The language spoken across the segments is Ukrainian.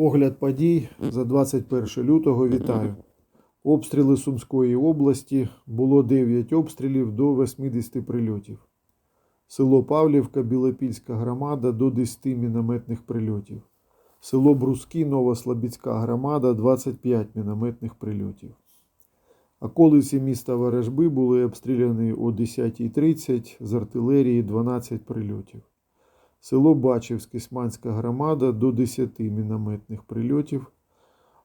Огляд подій за 21 лютого. Вітаю. Обстріли Сумської області. Було 9 обстрілів до 80 прильотів. Село Павлівка, Білопільська громада до 10 мінометних прильотів. Село Бруски, Новослобідська громада 25 мінометних прильотів. Околиці міста Ворожби були обстріляні о 10.30 з артилерії 12 прильотів. Село Бачівське, Сманська громада до 10 мінометних прильотів.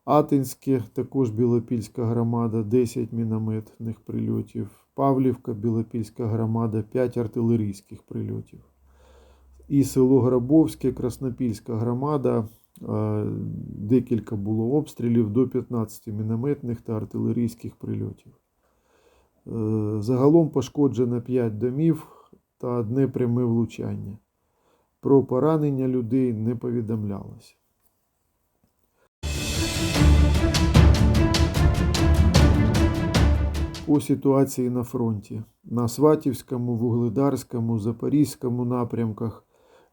Атинське, також Білопільська громада, 10 мінометних прильотів. Павлівка, Білопільська громада, 5 артилерійських прильотів. І село Грабовське, Краснопільська громада, е, декілька було обстрілів до 15 мінометних та артилерійських прильотів. Е, Загалом пошкоджено 5 домів та одне пряме влучання. Про поранення людей не повідомлялося. По ситуації на фронті. На Сватівському, Вугледарському, Запорізькому напрямках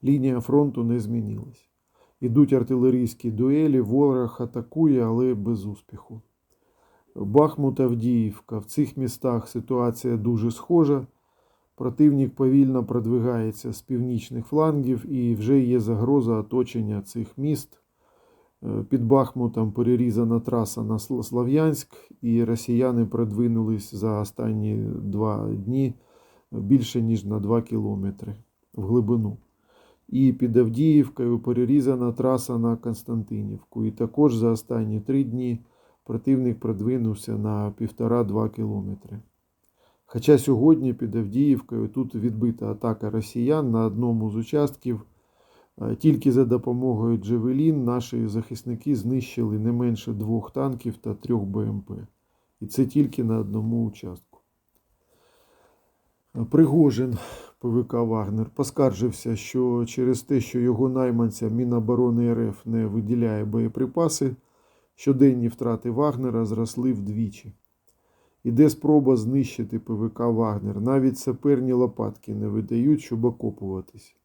лінія фронту не змінилась. Ідуть артилерійські дуелі, ворог атакує, але без успіху. Бахмут Авдіївка. В цих містах ситуація дуже схожа. Противник повільно продвигається з північних флангів і вже є загроза оточення цих міст. Е, Під Бахмутом перерізана траса на Сл- Слов'янськ, і росіяни продвинулись за останні два дні більше ніж на 2 кілометри в глибину. І під Авдіївкою перерізана траса на Константинівку. І також за останні три дні противник продвинувся на 1,5-2 кілометри. Хоча сьогодні під Авдіївкою тут відбита атака росіян на одному з участків. Е, Тільки за допомогою Джевелін наші захисники знищили не менше двох танків та трьох БМП. І це тільки на одному участку. Е, Пригожин ПВК Вагнер поскаржився, що через те, що його найманця Міноборони РФ не виділяє боєприпаси, щоденні втрати Вагнера зросли вдвічі. Іде спроба знищити ПВК Вагнер. Навіть саперні лопатки не видають, щоб окопуватись.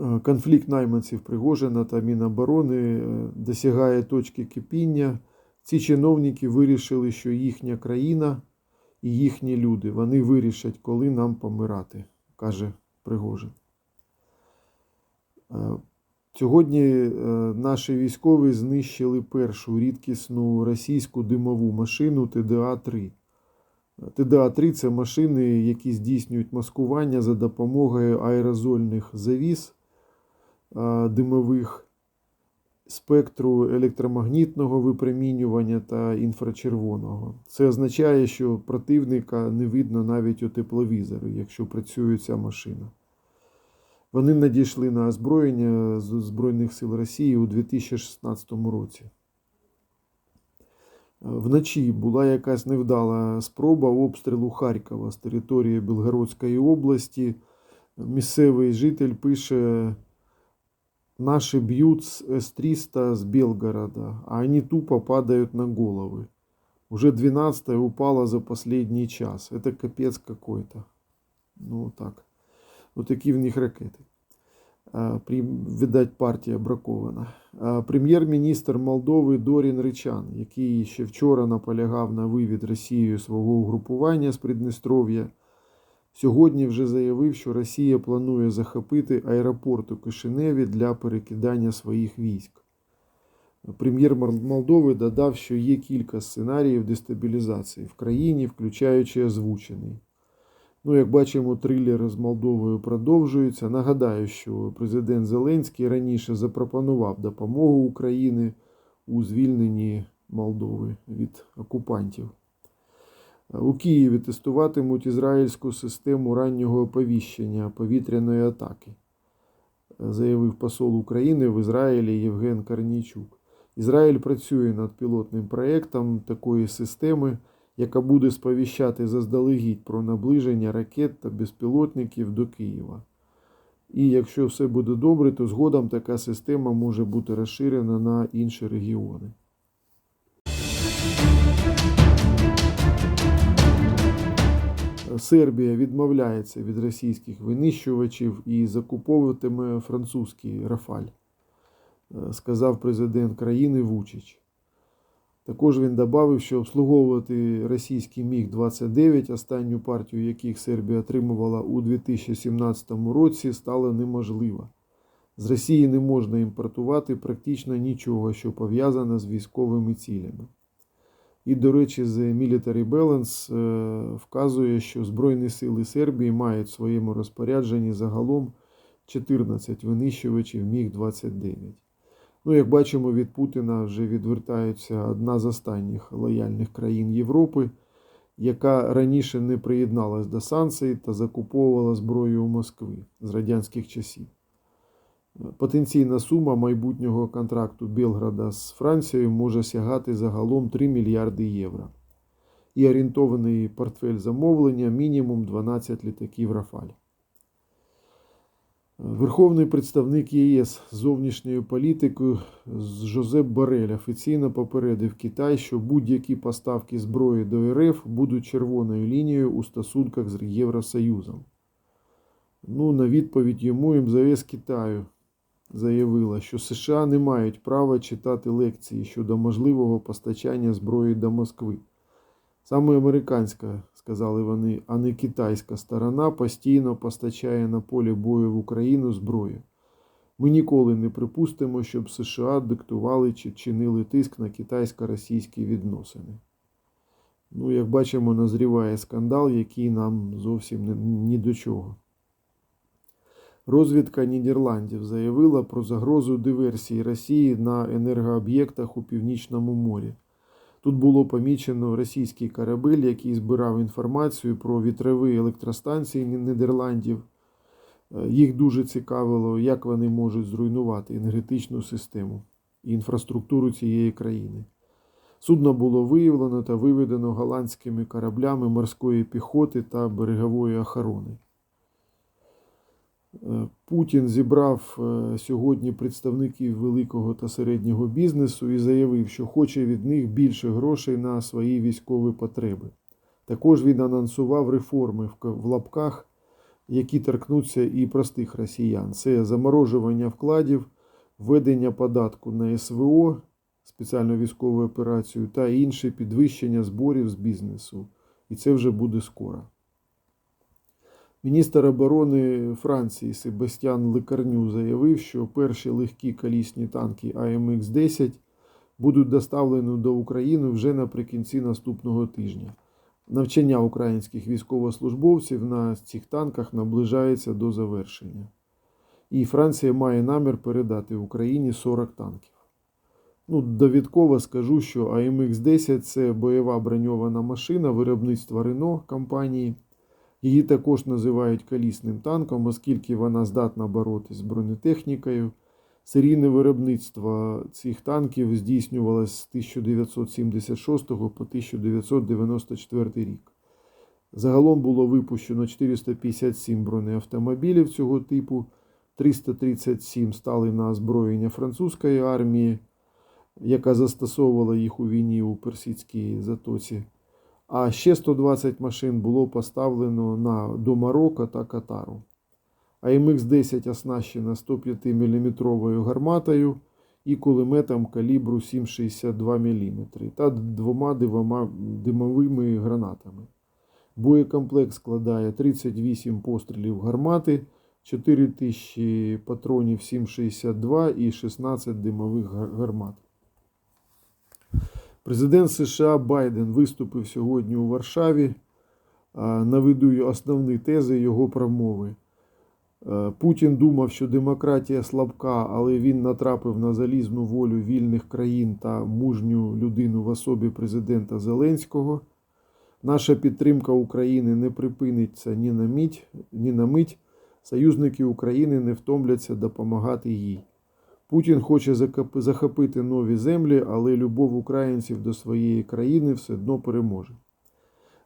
Е, Конфлікт найманців Пригожина та Міноборони е, досягає точки кипіння. Ці чиновники вирішили, що їхня країна і їхні люди вони вирішать, коли нам помирати, каже Пригожин. Е, Сьогодні е, наші військові знищили першу рідкісну російську димову машину ТДА-3. ТДА-3 це машини, які здійснюють маскування за допомогою аерозольних завіс димових, спектру електромагнітного випромінювання та інфрачервоного. Це означає, що противника не видно навіть у тепловізорі, якщо працює ця машина. Вони надійшли на озброєння з Збройних сил Росії у 2016 році. Вночі була якась невдала спроба обстрілу Харкова з території Білгородської області. Місцевий житель пише: Наші б'ють з С-300 з Белгорода, а вони тупо падають на голови. Уже 12 упало за последний час. Это капец какой-то. Ну так. Вот такі в них ракети. Видать, партія бракована. Прем'єр-міністр Молдови Дорін Ричан, який ще вчора наполягав на вивід Росією свого угрупування з Приднестров'я, сьогодні вже заявив, що Росія планує захопити аеропорт у Кишиневі для перекидання своїх військ. Прем'єр Молдови додав, що є кілька сценаріїв дестабілізації в країні, включаючи озвучений. Ну, як бачимо, трилер з Молдовою продовжується. Нагадаю, що президент Зеленський раніше запропонував допомогу Україні у звільненні Молдови від окупантів. У Києві тестуватимуть ізраїльську систему раннього оповіщення повітряної атаки, заявив посол України в Ізраїлі Євген Карнійчук. Ізраїль працює над пілотним проєктом такої системи, яка буде сповіщати заздалегідь про наближення ракет та безпілотників до Києва. І якщо все буде добре, то згодом така система може бути розширена на інші регіони. Сербія відмовляється від російських винищувачів і закуповуватиме французький Рафаль. е, сказав президент країни Вучич. Також він додав, що обслуговувати російський Міг-29, останню партію яких Сербія отримувала у 2017 році, стало неможливо. З Росії не можна імпортувати практично нічого, що пов'язане з військовими цілями. І, до речі, The Military Balance е, вказує, що Збройні сили Сербії мають в своєму розпорядженні загалом 14 винищувачів Міг-29. Ну, як бачимо, від Путіна вже відвертається одна з останніх лояльних країн Європи, яка раніше не приєдналась до санкцій та закуповувала зброю у Москви з радянських часів. Потенційна сума майбутнього контракту Белграда з Францією може сягати загалом 3 мільярди євро. І орієнтований портфель замовлення мінімум 12 літаків Рафаль. Верховний представник ЄС з зовнішньою політикою Жозеп Борель офіційно попередив Китай, що будь-які поставки зброї до РФ будуть червоною лінією у стосунках з Євросоюзом. Ну, на відповідь йому МЗС Китаю заявила, що США не мають права читати лекції щодо можливого постачання зброї до Москви. Саме американська, сказали вони, а не китайська сторона постійно постачає на полі бою в Україну зброю. Ми ніколи не припустимо, щоб США диктували чи чинили тиск на китайсько-російські відносини. Ну, як бачимо, назріває скандал, який нам зовсім ні до чого. Розвідка Нідерландів заявила про загрозу диверсії Росії на енергооб'єктах у Північному морі. Тут було помічено російський корабель, який збирав інформацію про вітрові електростанції Нідерландів. Е, Їх дуже цікавило, як вони можуть зруйнувати енергетичну систему і інфраструктуру цієї країни. Судно було виявлено та виведено голландськими кораблями морської піхоти та берегової охорони. Путін зібрав е, сьогодні представників великого та середнього бізнесу і заявив, що хоче від них більше грошей на свої військові потреби. Також він анонсував реформи в лапках, які торкнуться і простих росіян. Це заморожування вкладів, введення податку на СВО, спеціальну військову операцію та інше підвищення зборів з бізнесу. І це вже буде скоро. Міністр оборони Франції Себастьян Лекарню заявив, що перші легкі колісні танки АМХ-10 будуть доставлені до України вже наприкінці наступного тижня. Навчання українських військовослужбовців на цих танках наближається до завершення. І Франція має намір передати Україні 40 танків. Ну, довідково скажу, що АМХ-10 це бойова броньована машина виробництва Рено компанії. Її також називають колісним танком, оскільки вона здатна боротися з бронетехнікою. Серійне виробництво цих танків здійснювалось з 1976 по 1994 рік. Загалом було випущено 457 бронеавтомобілів цього типу, 337 стали на озброєння французької армії, яка застосовувала їх у війні у Персидській затоці. А ще 120 машин було поставлено на, до Марокко та Катару. АМХ-10 оснащена 105-мм гарматою і кулеметом калібру 7,62 мм та двома дивома- димовими гранатами. Боєкомплект складає 38 пострілів гармати, 4000 патронів 7,62 і 16 димових гармат. Президент США Байден виступив сьогодні у Варшаві. Наведу основні тези його промови. Е, Путін думав, що демократія слабка, але він натрапив на залізну волю вільних країн та мужню людину в особі президента Зеленського. Наша підтримка України не припиниться ні на мить, ні на мить. Союзники України не втомляться допомагати їй. Путін хоче захопити нові землі, але любов українців до своєї країни все одно переможе.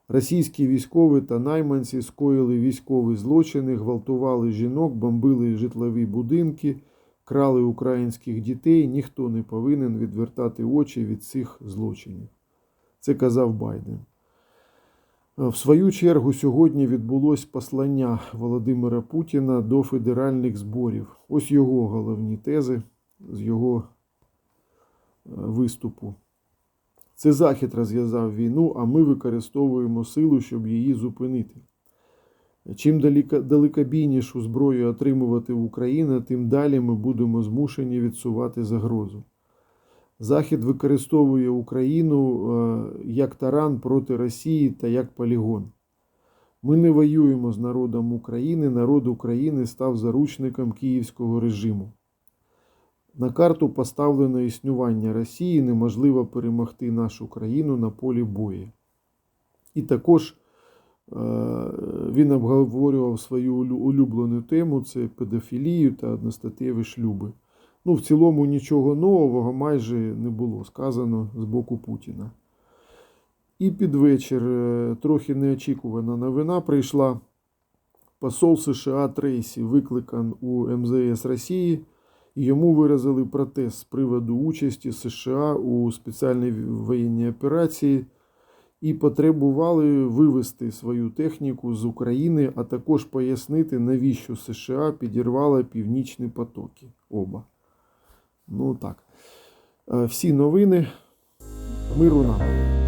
Російські військові та найманці скоїли військові злочини, гвалтували жінок, бомбили житлові будинки, крали українських дітей. Ніхто не повинен відвертати очі від цих злочинів. Це казав Байден. В свою чергу сьогодні відбулось послання Володимира Путіна до федеральних зборів. Ось його головні тези. з його е, виступу. Це Захід розв'язав війну, а ми використовуємо силу, щоб її зупинити. Чим далеко- далекобійнішу зброю отримувати Україна, тим далі ми будемо змушені відсувати загрозу. Захід використовує Україну е, як таран проти Росії та як полігон. Ми не воюємо з народом України, народ України став заручником київського режиму. На карту поставлено існування Росії, неможливо перемогти нашу країну на полі бою. І також е, він обговорював свою улюблену тему це педофілію та одностатеві шлюби. Ну, в цілому нічого нового майже не було сказано з боку Путіна. І під вечір е, трохи неочікувана новина прийшла. Посол США Трейсі викликан у МЗС Росії, і йому виразили протест з приводу участі США у спеціальній воєнній операції і потребували вивести свою техніку з України, а також пояснити, навіщо США підірвала північні потоки. Оба. Ну так. Е, Всі новини. Миру нам.